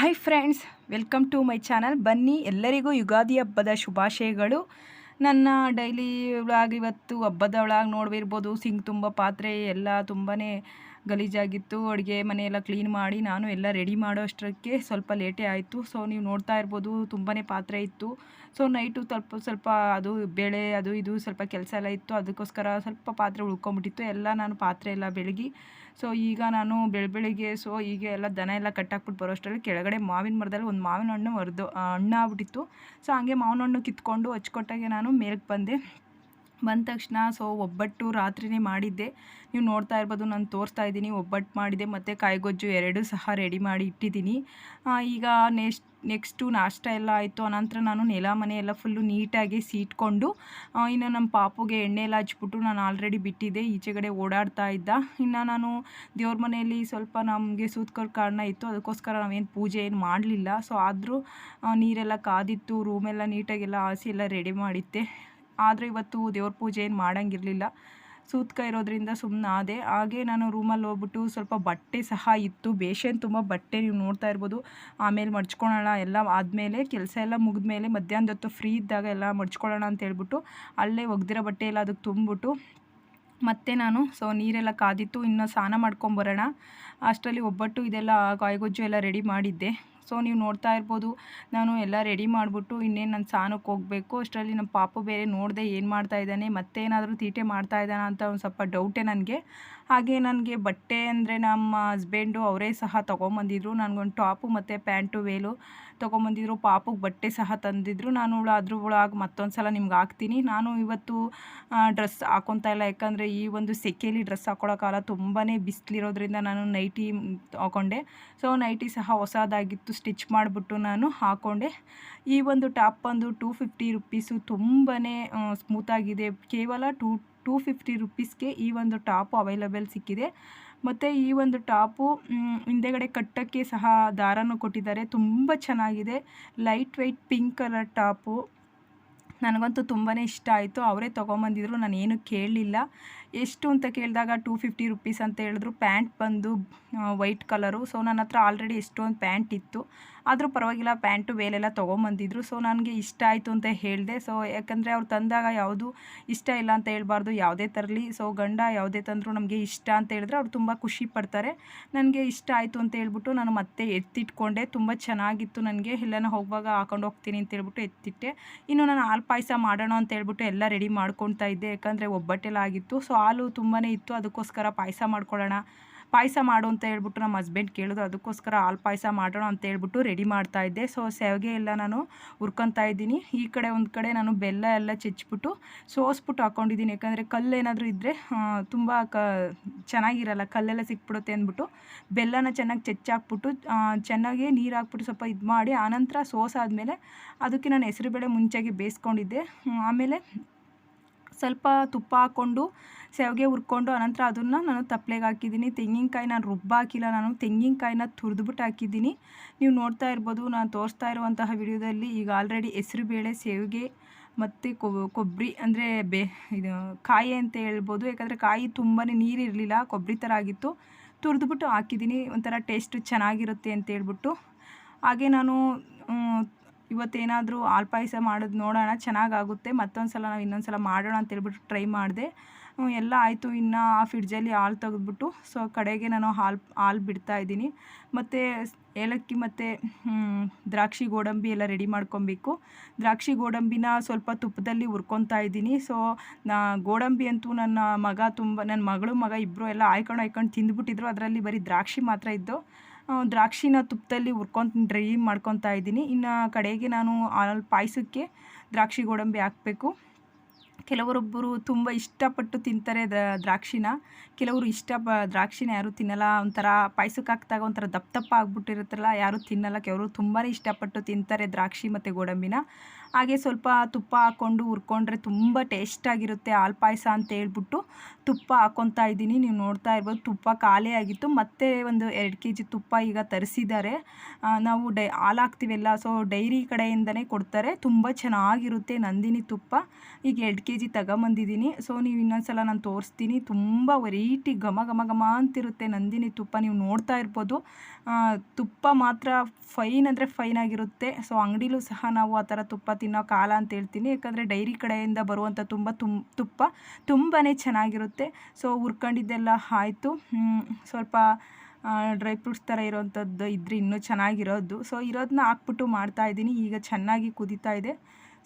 Hi friends welcome to my channel ಬನ್ನಿ, ಎಲ್ಲರಿಗೂ ಯುಗಾದಿ ಹಬ್ಬದ ಶುಭಾಶಯಗಳು. ನನ್ನ ಡೈಲಿ ಒಳಗೆ ಇವತ್ತು ಹಬ್ಬದ ಒಳಗೆ ನೋಡಿರ್ಬೋದು ಸಿಂಗ್ ತುಂಬ ಪಾತ್ರೆ ಎಲ್ಲ ತುಂಬಾ ಗಲೀಜಾಗಿತ್ತು, ಅಡುಗೆ ಮನೆಯೆಲ್ಲ ಕ್ಲೀನ್ ಮಾಡಿ ನಾನು ಎಲ್ಲ ರೆಡಿ ಮಾಡೋ ಅಷ್ಟಕ್ಕೆ ಸ್ವಲ್ಪ ಲೇಟೇ ಆಯಿತು. ಸೊ ನೀವು ನೋಡ್ತಾ ಇರ್ಬೋದು ತುಂಬಾ ಪಾತ್ರೆ ಇತ್ತು. ಸೊ ನೈಟು ಸ್ವಲ್ಪ ಸ್ವಲ್ಪ ಅದು ಬೇಳೆ ಅದು ಇದು ಸ್ವಲ್ಪ ಕೆಲಸ ಎಲ್ಲ ಇತ್ತು. ಅದಕ್ಕೋಸ್ಕರ ಸ್ವಲ್ಪ ಪಾತ್ರೆ ಉಳ್ಕೊಂಬಿಟ್ಟಿತ್ತು ಎಲ್ಲ ನಾನು ಪಾತ್ರೆ ಎಲ್ಲ ಬೆಳಗಿ ಸೊ ಈಗ ನಾನು ಬೆಳ ಬೆಳಿಗ್ಗೆ ಸೊ ಈಗ ಎಲ್ಲ ದನ ಎಲ್ಲ ಕಟ್ಟಾಕ್ಬಿಟ್ಟು ಬರೋಷ್ಟರಲ್ಲಿ ಕೆಳಗಡೆ ಮಾವಿನ ಮರದಲ್ಲಿ ಒಂದು ಮಾವಿನ ಹಣ್ಣು ಹೊರದು ಹಣ್ಣು ಆಗ್ಬಿಟ್ಟಿತ್ತು ಸೊ ಹಂಗೆ ಮಾವಿನ ಹಣ್ಣು ಕಿತ್ಕೊಂಡು ಹಚ್ಕೊಟ್ಟಾಗೆ ನಾನು ಮೇಲಕ್ಕೆ ಬಂದೆ. ಬಂದ ತಕ್ಷಣ ಸೊ ಒಬ್ಬಟ್ಟು ರಾತ್ರಿನೇ ಮಾಡಿದ್ದೆ. ನೀವು ನೋಡ್ತಾ ಇರ್ಬೋದು, ನಾನು ತೋರಿಸ್ತಾ ಇದ್ದೀನಿ, ಒಬ್ಬಟ್ಟು ಮಾಡಿದೆ, ಮತ್ತು ಕಾಯಿಗೊಜ್ಜು ಎರಡೂ ಸಹ ರೆಡಿ ಮಾಡಿ ಇಟ್ಟಿದ್ದೀನಿ. ಈಗ ನೆಕ್ಸ್ಟ್ ನೆಕ್ಸ್ಟು ನಾಷ್ಟ ಎಲ್ಲ ಆಯಿತು. ಅನಂತರ ನಾನು ನೆಲ ಮನೆ ಎಲ್ಲ ಫುಲ್ಲು ನೀಟಾಗಿ ಸೀಟ್ಕೊಂಡು ಇನ್ನು ನಮ್ಮ ಪಾಪುಗೆ ಎಣ್ಣೆ ಎಲ್ಲ ಹಚ್ಬಿಟ್ಟು ನಾನು ಆಲ್ರೆಡಿ ಬಿಟ್ಟಿದ್ದೆ ಈಚೆಗಡೆ ಓಡಾಡ್ತಾ ಇದ್ದ. ಇನ್ನು ನಾನು ದೇವ್ರ ಮನೆಯಲ್ಲಿ ಸ್ವಲ್ಪ ನಮಗೆ ಸೂತ್ಕರ್ ಕಾರಣ ಇತ್ತು, ಅದಕ್ಕೋಸ್ಕರ ನಾವೇನು ಪೂಜೆ ಏನು ಮಾಡಲಿಲ್ಲ. ಸೊ ಆದರೂ ನೀರೆಲ್ಲ ಕಾದಿತ್ತು ರೂಮೆಲ್ಲ ನೀಟಾಗೆಲ್ಲ ಹಾಸಿ ಎಲ್ಲ ರೆಡಿ ಮಾಡಿದ್ದೆ. ಆದರೆ ಇವತ್ತು ದೇವ್ರ ಪೂಜೆ ಏನು ಮಾಡೋಂಗಿರಲಿಲ್ಲ. ಸೂತ್ಕ ಇರೋದ್ರಿಂದ ಸುಮ್ಮನೆ ಆದೆ. ಹಾಗೆ ನಾನು ರೂಮಲ್ಲಿ ಹೋಗ್ಬಿಟ್ಟು ಸ್ವಲ್ಪ ಬಟ್ಟೆ ಸಹ ಇತ್ತು. ಬೇಷನ್ ತುಂಬ ಬಟ್ಟೆ ನೀವು ನೋಡ್ತಾ ಇರ್ಬೋದು. ಆಮೇಲೆ ಮಡ್ಚ್ಕೊಳ್ಳೋಣ ಎಲ್ಲ ಆದಮೇಲೆ ಕೆಲಸ ಎಲ್ಲ ಮುಗಿದ ಮೇಲೆ ಮಧ್ಯಾಹ್ನದ ಹೊತ್ತು ಫ್ರೀ ಇದ್ದಾಗ ಎಲ್ಲ ಮಡ್ಚ್ಕೊಳ್ಳೋಣ ಅಂತ ಹೇಳ್ಬಿಟ್ಟು ಅಲ್ಲೇ ಒಗ್ದಿರೋ ಬಟ್ಟೆ ಎಲ್ಲ ಅದಕ್ಕೆ ತುಂಬಿಬಿಟ್ಟು ಮತ್ತೆ ನಾನು ಸೊ ನೀರೆಲ್ಲ ಕಾದಿತ್ತು. ಇನ್ನು ಸ್ನಾನ ಮಾಡ್ಕೊಂಬರೋಣ. ಅಷ್ಟರಲ್ಲಿ ಒಬ್ಬಟ್ಟು ಇದೆಲ್ಲ ಕಾಯಿಗೊಜ್ಜು ಎಲ್ಲ ರೆಡಿ ಮಾಡಿದ್ದೆ. ಸೊ ನೀವು ನೋಡ್ತಾ ಇರ್ಬೋದು. ನಾನು ಎಲ್ಲ ರೆಡಿ ಮಾಡಿಬಿಟ್ಟು ಇನ್ನೇನು ನನ್ನ ಸ್ನಾನಕ್ಕೆ ಹೋಗಬೇಕು. ಅಷ್ಟರಲ್ಲಿ ನಮ್ಮ ಪಾಪು ಬೇರೆ ನೋಡಿದೆ ಏನು ಮಾಡ್ತಾ ಇದ್ದಾನೆ, ಮತ್ತೇನಾದರೂ ತೀಟೆ ಮಾಡ್ತಾ ಇದ್ದಾನ ಅಂತ ಒಂದು ಸ್ವಲ್ಪ ಡೌಟೇ ನನಗೆ. ಹಾಗೆ ನನಗೆ ಬಟ್ಟೆ ಅಂದರೆ ನಮ್ಮ ಹಸ್ಬೆಂಡು ಅವರೇ ಸಹ ತೊಗೊಂಬಂದಿದ್ರು. ನನಗೊಂದು ಟಾಪು ಮತ್ತು ಪ್ಯಾಂಟು ವೇಲು ತೊಗೊಂಬಂದಿದ್ರು. ಪಾಪುಗೆ ಬಟ್ಟೆ ಸಹ ತಂದಿದ್ರು. ನಾನು ಅದ್ರ ಒಳಗೆ ಮತ್ತೊಂದು ಸಲ ನಿಮ್ಗೆ ಹಾಕ್ತೀನಿ. ನಾನು ಇವತ್ತು ಡ್ರೆಸ್ ಹಾಕೊತಾ ಇಲ್ಲ. ಯಾಕಂದರೆ ಈ ಒಂದು ಸೆಕೆಯಲ್ಲಿ ಡ್ರೆಸ್ ಹಾಕೊಳ್ಳೋಕ್ಕಾಗಲ್ಲ ತುಂಬಾ ಬಿಸಿಲಿರೋದ್ರಿಂದ ನಾನು ನೈಟಿ ಹಾಕೊಂಡೆ. ಸೊ ನೈಟಿ ಸಹ ಹೊಸದಾಗಿತ್ತು. ಸ್ಟಿಚ್ ಮಾಡಿಬಿಟ್ಟು ನಾನು ಹಾಕೊಂಡೆ. ಈ ಒಂದು ಟಾಪ್ ಬಂದು ಟೂ ಫಿಫ್ಟಿ ರುಪೀಸು ತುಂಬಾ ಸ್ಮೂತಾಗಿದೆ ಕೇವಲ ಟೂ ಟೂ ಫಿಫ್ಟಿ ರುಪೀಸ್ಗೆ ಈ ಒಂದು ಟಾಪು ಅವೈಲಬಲ್ ಸಿಕ್ಕಿದೆ. ಮತ್ತು ಈ ಒಂದು ಟಾಪು ಹಿಂದೆಗಡೆ ಕಟ್ಟಕ್ಕೆ ಸಹ ದಾರನೂ ಕೊಟ್ಟಿದ್ದಾರೆ. ತುಂಬ ಚೆನ್ನಾಗಿದೆ. Light weight pink colour top. ನನಗಂತೂ ತುಂಬಾ ಇಷ್ಟ ಆಯಿತು. ಅವರೇ ತೊಗೊಂಬಂದಿದ್ರು, ನಾನು ಏನು ಕೇಳಲಿಲ್ಲ. ಎಷ್ಟು ಅಂತ ಕೇಳಿದಾಗ ಟೂ ಫಿಫ್ಟಿ ರುಪೀಸ್ ಅಂತ ಹೇಳಿದ್ರು. ಪ್ಯಾಂಟ್ ಬಂದು ವೈಟ್ ಕಲರು ಸೊ ನನ್ನ ಹತ್ರ ಆಲ್ರೆಡಿ ಎಷ್ಟೊಂದು ಪ್ಯಾಂಟ್ ಇತ್ತು. ಆದರೂ ಪರವಾಗಿಲ್ಲ ಪ್ಯಾಂಟು ವೇಲೆಲ್ಲ ತೊಗೊಂಬಂದಿದ್ರು. ಸೊ ನನಗೆ ಇಷ್ಟ ಆಯಿತು ಅಂತ ಹೇಳಿದೆ. ಸೊ ಯಾಕಂದರೆ ಅವ್ರು ತಂದಾಗ ಯಾವುದು ಇಷ್ಟ ಇಲ್ಲ ಅಂತ ಹೇಳ್ಬಾರ್ದು, ಯಾವುದೇ ತರಲಿ. ಸೊ ಗಂಡ ಯಾವುದೇ ತಂದರೂ ನಮಗೆ ಇಷ್ಟ ಅಂತ ಹೇಳಿದ್ರೆ ಅವ್ರು ತುಂಬ ಖುಷಿ ಪಡ್ತಾರೆ. ನನಗೆ ಇಷ್ಟ ಆಯಿತು ಅಂತ ಹೇಳ್ಬಿಟ್ಟು ನಾನು ಮತ್ತೆ ಎತ್ತಿಟ್ಕೊಂಡೆ. ತುಂಬ ಚೆನ್ನಾಗಿತ್ತು ನನಗೆ. ಎಲ್ಲನ ಹೋಗುವಾಗ ಹಾಕೊಂಡು ಹೋಗ್ತೀನಿ ಅಂತ ಹೇಳ್ಬಿಟ್ಟು ಎತ್ತಿಟ್ಟೆ. ಇನ್ನು ನಾನು ಹಾಲು ಪಾಯಸ ಮಾಡೋಣ ಅಂತ ಹೇಳ್ಬಿಟ್ಟು ಎಲ್ಲ ರೆಡಿ ಮಾಡ್ಕೊತಾ ಇದ್ದೆ. ಯಾಕಂದರೆ ಒಬ್ಬಟ್ಟೆಲ್ಲ ಆಗಿತ್ತು. ಸೊ ಹಾಲು ತುಂಬಾ ಇತ್ತು. ಅದಕ್ಕೋಸ್ಕರ ಪಾಯಸ ಮಾಡ್ಕೊಳ್ಳೋಣ ಪಾಯಸ ಮಾಡು ಅಂತ ಹೇಳ್ಬಿಟ್ಟು ನಮ್ಮ ಹಸ್ಬೆಂಡ್ ಕೇಳಿದ್ರು. ಅದಕ್ಕೋಸ್ಕರ ಹಾಲು ಪಾಯಸ ಮಾಡೋಣ ಅಂತ ಹೇಳ್ಬಿಟ್ಟು ರೆಡಿ ಮಾಡ್ತಾ ಇದ್ದೆ. ಸೊ ಸೇವಿಗೆ ಎಲ್ಲ ನಾನು ಹುರ್ಕೊತಾ ಇದ್ದೀನಿ. ಈ ಕಡೆ ಒಂದು ಕಡೆ ನಾನು ಬೆಲ್ಲ ಎಲ್ಲ ಚೆಚ್ಬಿಟ್ಟು ಸೋಸ್ಬಿಟ್ಟು ಹಾಕ್ಕೊಂಡಿದ್ದೀನಿ ಯಾಕಂದರೆ ಕಲ್ಲು ಏನಾದರೂ ಇದ್ದರೆ ತುಂಬ ಕ, ಚೆನ್ನಾಗಿರಲ್ಲ, ಕಲ್ಲೆಲ್ಲ ಸಿಕ್ಬಿಡುತ್ತೆ ಅಂದ್ಬಿಟ್ಟು ಬೆಲ್ಲನ ಚೆನ್ನಾಗಿ ಚೆಚ್ಚಾಕ್ಬಿಟ್ಟು ಚೆನ್ನಾಗಿ ನೀರು ಹಾಕ್ಬಿಟ್ಟು ಸ್ವಲ್ಪ ಇದು ಮಾಡಿ ಆನಂತರ ಸೋಸಾದಮೇಲೆ ಅದಕ್ಕೆ ನಾನು ಹೆಸರುಬೇಳೆ ಮುಂಚೆಗೆ ಬೇಯಿಸ್ಕೊಂಡಿದ್ದೆ. ಆಮೇಲೆ ಸ್ವಲ್ಪ ತುಪ್ಪ ಹಾಕ್ಕೊಂಡು ಶಾವಿಗೆ ಹುರ್ಕೊಂಡು ಆನಂತರ ಅದನ್ನು ನಾನು ತಪ್ಪಲೆಗೆ ಹಾಕಿದ್ದೀನಿ. ತೆಂಗಿನಕಾಯಿ ನಾನು ರುಬ್ಬ ಹಾಕಿಲ್ಲ. ನಾನು ತೆಂಗಿನಕಾಯಿನ ತುರಿದ್ಬಿಟ್ಟು ಹಾಕಿದ್ದೀನಿ. ನೀವು ನೋಡ್ತಾ ಇರ್ಬೋದು, ನಾನು ತೋರಿಸ್ತಾ ಇರುವಂತಹ ವಿಡಿಯೋದಲ್ಲಿ ಈಗ ಆಲ್ರೆಡಿ ಹೆಸರುಬೇಳೆ ಶಾವಿಗೆ ಮತ್ತು ಕೊಬ್ಬರಿ ಅಂದರೆ ಬೇ, ಇದು ಕಾಯಿ ಅಂತ ಹೇಳ್ಬೋದು. ಯಾಕಂದರೆ ಕಾಯಿ ತುಂಬಾ ನೀರು ಇರಲಿಲ್ಲ ಕೊಬ್ಬರಿ ಥರ ಆಗಿತ್ತು. ತುರಿದ್ಬಿಟ್ಟು ಹಾಕಿದ್ದೀನಿ. ಒಂಥರ ಟೇಸ್ಟು ಚೆನ್ನಾಗಿರುತ್ತೆ ಅಂತ ಹೇಳ್ಬಿಟ್ಟು. ಹಾಗೆ ನಾನು ಇವತ್ತೇನಾದರೂ ಹಾಲು ಪಾಯಸ ಮಾಡೋದು ನೋಡೋಣ, ಚೆನ್ನಾಗಾಗುತ್ತೆ ಮತ್ತೊಂದು ಸಲ ನಾವು ಇನ್ನೊಂದು ಸಲ ಮಾಡೋಣ ಅಂತೇಳ್ಬಿಟ್ಟು ಟ್ರೈ ಮಾಡಿದೆ. ಎಲ್ಲ ಆಯಿತು. ಇನ್ನು ಆ ಫ್ರಿಡ್ಜಲ್ಲಿ ಹಾಲು ತೆಗೆದ್ಬಿಟ್ಟು ಸೊ ಕಡೆಗೆ ನಾನು ಹಾಲು ಹಾಲು ಬಿಡ್ತಾ ಇದ್ದೀನಿ. ಮತ್ತು ಏಲಕ್ಕಿ ಮತ್ತು ದ್ರಾಕ್ಷಿ ಗೋಡಂಬಿ ಎಲ್ಲ ರೆಡಿ ಮಾಡ್ಕೊಬೇಕು. ದ್ರಾಕ್ಷಿ ಗೋಡಂಬಿನ ಸ್ವಲ್ಪ ತುಪ್ಪದಲ್ಲಿ ಹುರ್ಕೊತಾ ಇದ್ದೀನಿ. ಸೊ ನಾ, ಗೋಡಂಬಿ ಅಂತೂ ನನ್ನ ಮಗ ತುಂಬ ನನ್ನ ಮಗಳು ಮಗ ಇಬ್ಬರು ಎಲ್ಲ ಆಯ್ಕೊಂಡು ಆಯ್ಕೊಂಡು ತಿಂದ್ಬಿಟ್ಟಿದ್ರು. ಅದರಲ್ಲಿ ಬರೀ ದ್ರಾಕ್ಷಿ ಮಾತ್ರ ಇದ್ದು. ದ್ರಾಕ್ಷಿನ ತುಪ್ಪದಲ್ಲಿ ಹುರ್ಕೊಂತ ಡ್ರೈ ಮಾಡ್ಕೊತಾ ಇದ್ದೀನಿ. ಇನ್ನು ಕಡೆಗೆ ನಾನು ಆಲ್ ಪಾಯಸಕ್ಕೆ ದ್ರಾಕ್ಷಿ ಗೋಡಂಬಿ ಹಾಕಬೇಕು. ಕೆಲವರೊಬ್ಬರು ತುಂಬ ಇಷ್ಟಪಟ್ಟು ತಿಂತಾರೆ ದ್ರಾಕ್ಷಿನ. ಕೆಲವರು ಇಷ್ಟ ಪ ದ್ರಾಕ್ಷಿನ ಯಾರೂ ತಿನ್ನಲ್ಲ. ಒಂಥರ ಪಾಯಸಕ್ಕೆ ಹಾಕಿದಾಗ ಒಂಥರ ದಪ್ಪ ದಪ್ಪ ಆಗ್ಬಿಟ್ಟಿರುತ್ತಲ್ಲ, ಯಾರೂ ತಿನ್ನಲ್ಲ. ಕೆಲವರು ತುಂಬಾ ಇಷ್ಟಪಟ್ಟು ತಿಂತಾರೆ ದ್ರಾಕ್ಷಿ ಮತ್ತು ಗೋಡಂಬಿನ. ಹಾಗೆ ಸ್ವಲ್ಪ ತುಪ್ಪ ಹಾಕ್ಕೊಂಡು ಹುರ್ಕೊಂಡ್ರೆ ತುಂಬ ಟೇಸ್ಟಾಗಿರುತ್ತೆ ಹಾಲು ಪಾಯಸ ಅಂತ ಹೇಳ್ಬಿಟ್ಟು ತುಪ್ಪ ಹಾಕ್ಕೊತಾ ಇದ್ದೀನಿ. ನೀವು ನೋಡ್ತಾ ಇರ್ಬೋದು ತುಪ್ಪ ಖಾಲಿ ಆಗಿತ್ತು. ಮತ್ತೆ ಒಂದು ಎರಡು ಕೆ ಜಿ ತುಪ್ಪ ಈಗ ತರಿಸಿದ್ದಾರೆ. ನಾವು ಡೈ, ಹಾಲು ಹಾಕ್ತೀವಲ್ಲ, ಸೊ ಡೈರಿ ಕಡೆಯಿಂದನೇ ಕೊಡ್ತಾರೆ. ತುಂಬ ಚೆನ್ನಾಗಿರುತ್ತೆ ನಂದಿನಿ ತುಪ್ಪ. ಈಗ ಎರಡು ಕೆ ಜಿ ತಗೊಂಬಂದಿದ್ದೀನಿ. ಸೊ ನೀವು ಇನ್ನೊಂದ್ಸಲ ನಾನು ತೋರಿಸ್ತೀನಿ. ತುಂಬ ವೆರೈಟಿ ಘಮ ಘಮ ಘಮ ಅಂತಿರುತ್ತೆ ನಂದಿನಿ ತುಪ್ಪ. ನೀವು ನೋಡ್ತಾ ಇರ್ಬೋದು. ತುಪ್ಪ ಮಾತ್ರ ಫೈನ್ ಅಂದರೆ ಫೈನ್ ಆಗಿರುತ್ತೆ. ಸೊ ಅಂಗಡಿಲೂ ಸಹ ನಾವು ಆ ಥರ ತುಪ್ಪ ತಿನ್ನೋ ಕಾಲ ಅಂತ ಹೇಳ್ತೀನಿ. ಯಾಕಂದರೆ ಡೈರಿ ಕಡೆಯಿಂದ ಬರುವಂಥ ತುಂಬ ತುಮ್ ತುಪ್ಪ ತುಂಬಾ ಚೆನ್ನಾಗಿರುತ್ತೆ. ಸೊ, ಹುರ್ಕೊಂಡಿದ್ದೆಲ್ಲ ಆಯಿತು. ಸ್ವಲ್ಪ ಡ್ರೈ ಫ್ರೂಟ್ಸ್ ಥರ ಇರೋವಂಥದ್ದು ಇದ್ದರೆ ಇನ್ನೂ ಚೆನ್ನಾಗಿರೋದು. ಸೊ ಇರೋದನ್ನ ಹಾಕ್ಬಿಟ್ಟು ಮಾಡ್ತಾಯಿದ್ದೀನಿ ಈಗ ಚೆನ್ನಾಗಿ ಕುದೀತಾ ಇದೆ.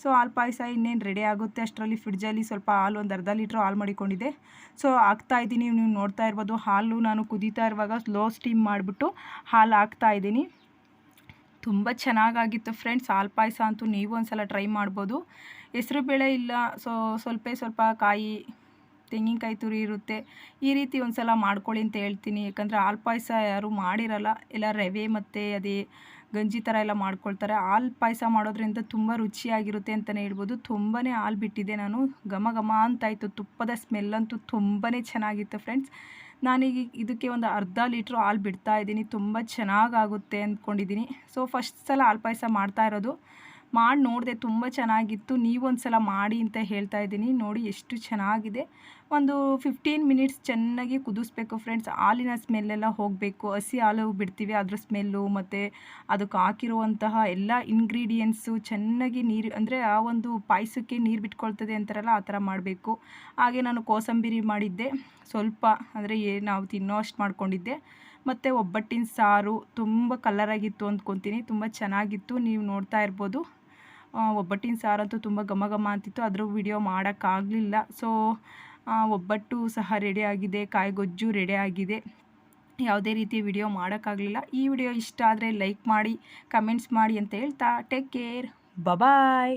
ಸೊ, ಹಾಲು ಪಾಯಸ ಇನ್ನೇನು ರೆಡಿ ಆಗುತ್ತೆ? ಅಷ್ಟರಲ್ಲಿ ಫ್ರಿಡ್ಜಲ್ಲಿ ಸ್ವಲ್ಪ ಹಾಲು ಒಂದು ಅರ್ಧ ಲೀಟ್ರ್ ಹಾಲು ಮಾಡಿಕೊಂಡಿದೆ ಸೊ ಇದ್ದೀನಿ. ನೀವು ನೋಡ್ತಾ ಇರ್ಬೋದು, ಹಾಲು ನಾನು ಕುದೀತಾ ಇರುವಾಗ ಸ್ಲೋ ಸ್ಟೀಮ್ ಮಾಡಿಬಿಟ್ಟು ಹಾಲು ಹಾಕ್ತಾಯಿದ್ದೀನಿ ತುಂಬ ಚೆನ್ನಾಗಾಗಿತ್ತು ಫ್ರೆಂಡ್ಸ್. ಹಾಲು ಪಾಯಸ ಅಂತೂ ನೀವು ಒಂದು ಸಲ ಟ್ರೈ ಮಾಡ್ಬೋದು. ಹೆಸರು ಬೇಳೆ ಇಲ್ಲ, ಸೊ ಸ್ವಲ್ಪ ಸ್ವಲ್ಪ ಕಾಯಿ, ತೆಂಗಿನಕಾಯಿ ತುರಿ ಇರುತ್ತೆ. ಈ ರೀತಿ ಒಂದು ಸಲ ಮಾಡ್ಕೊಳ್ಳಿ ಅಂತ ಹೇಳ್ತೀನಿ. ಯಾಕಂದರೆ ಹಾಲು ಪಾಯಸ ಯಾರೂ ಮಾಡಿರಲ್ಲ. ಎಲ್ಲ ರವೆ ಮತ್ತು ಅದೇ ಗಂಜಿ ಥರ ಎಲ್ಲ ಮಾಡ್ಕೊಳ್ತಾರೆ. ಹಾಲು ಪಾಯಸ ಮಾಡೋದ್ರಿಂದ ತುಂಬ ರುಚಿಯಾಗಿರುತ್ತೆ ಅಂತಲೇ ಹೇಳ್ಬೋದು. ತುಂಬಾ ಹಾಲು ಬಿಟ್ಟಿದ್ದೆ ನಾನು. ಘಮ ಘಮ ಅಂತಾಯಿತು. ತುಪ್ಪದ ಸ್ಮೆಲ್ಲಂತೂ ತುಂಬಾ ಚೆನ್ನಾಗಿತ್ತು ಫ್ರೆಂಡ್ಸ್. ನಾನೀಗ ಇದಕ್ಕೆ ಒಂದು ಅರ್ಧ ಲೀಟ್ರ್ ಹಾಲು ಬಿಡ್ತಾ ಇದ್ದೀನಿ. ತುಂಬ ಚೆನ್ನಾಗಾಗುತ್ತೆ ಅಂದ್ಕೊಂಡಿದ್ದೀನಿ. ಸೊ ಫಸ್ಟ್ ಸಲ ಹಾಲು ಪಾಯಸ ಮಾಡ್ತಾ ಇರೋದು. ಮಾಡಿ ನೋಡಿದೆ ತುಂಬ ಚೆನ್ನಾಗಿತ್ತು. ನೀವೊಂದು ಸಲ ಮಾಡಿ ಅಂತ ಹೇಳ್ತಾ ಇದ್ದೀನಿ. ನೋಡಿ ಎಷ್ಟು ಚೆನ್ನಾಗಿದೆ. ಒಂದು ಫಿಫ್ಟೀನ್ ಮಿನಿಟ್ಸ್ ಚೆನ್ನಾಗಿ ಕುದಿಸ್ಬೇಕು ಫ್ರೆಂಡ್ಸ್ ಹಾಲಿನ ಸ್ಮೆಲ್ಲೆಲ್ಲ ಹೋಗಬೇಕು. ಹಸಿ ಹಾಲು ಬಿಡ್ತೀವಿ. ಅದ್ರ ಸ್ಮೆಲ್ಲು ಮತ್ತು ಅದಕ್ಕೆ ಹಾಕಿರುವಂತಹ ಎಲ್ಲ ಇಂಗ್ರೀಡಿಯೆಂಟ್ಸು ಚೆನ್ನಾಗಿ ನೀರು, ಅಂದರೆ ಆ ಒಂದು ಪಾಯಸಕ್ಕೆ ನೀರು ಬಿಟ್ಕೊಳ್ತದೆ ಅಂತಾರಲ್ಲ, ಆ ಥರ ಮಾಡಬೇಕು. ಹಾಗೆ ನಾನು ಕೋಸಂಬರಿ ಮಾಡಿದ್ದೆ. ಸ್ವಲ್ಪ, ಅಂದರೆ ನಾವು ತಿನ್ನೋ ಅಷ್ಟು ಮಾಡ್ಕೊಂಡಿದ್ದೆ. ಮತ್ತು ಒಬ್ಬಟ್ಟಿನ ಸಾರು ತುಂಬ ಕಲರಾಗಿತ್ತು ಅಂದ್ಕೊತೀನಿ. ತುಂಬ ಚೆನ್ನಾಗಿತ್ತು. ನೀವು ನೋಡ್ತಾ ಇರ್ಬೋದು. ಒಬ್ಬಟ್ಟಿನ ಸಾರಂತೂ ತುಂಬ ಘಮ ಘಮ ಅಂತಿತ್ತು. ಅದರ ವಿಡಿಯೋ ಮಾಡೋಕ್ಕಾಗಲಿಲ್ಲ. ಸೊ ಒಬ್ಬಟ್ಟು ಸಹ ರೆಡಿ ಆಗಿದೆ. ಕಾಯಿಗೊಜ್ಜು ರೆಡಿ ಆಗಿದೆ. ಯಾವುದೇ ರೀತಿ ವಿಡಿಯೋ ಮಾಡೋಕ್ಕಾಗಲಿಲ್ಲ. ಈ ವಿಡಿಯೋ ಇಷ್ಟ ಆದರೆ ಲೈಕ್ ಮಾಡಿ ಕಮೆಂಟ್ಸ್ ಮಾಡಿ ಅಂತ ಹೇಳ್ತಾ ಟೇಕ್ ಕೇರ್ ಬಬಾಯ್